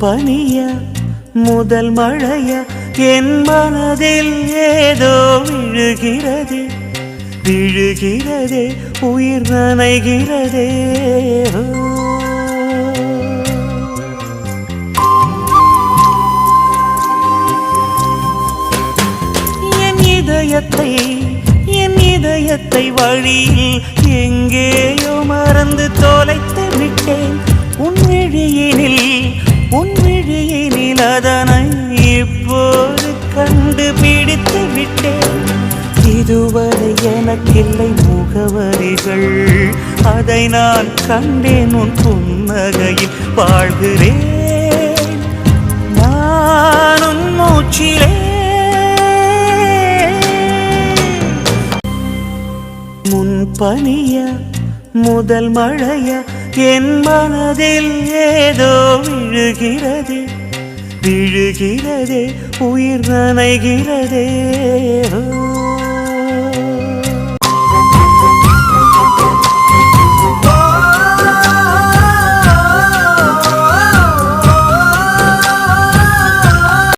பனிய முதல் மழைய என் மனதில் ஏதோ விழுகிறதே விழுகிறதே உயிர் நனைகிறதே. என் இதயத்தை என் இதயத்தை வழியில் எங்கேயோ மறந்து தொலைத்து விட்டேன். உன் விழியினில் உன் அதனை இப்போது கண்டுபிடித்து விட்டேன். இதுவரை எனக்கில்லை முகவரிகள். அதை நான் கண்டேன் உன் புன்னகையில் வாழ்கிறேன். நானும் மூச்சிலே. முன் பனிய முதல் மழைய என் மனதில் ஏதோ விழுகிறதே விழுகிறதே உயிர் நனைகிறதே.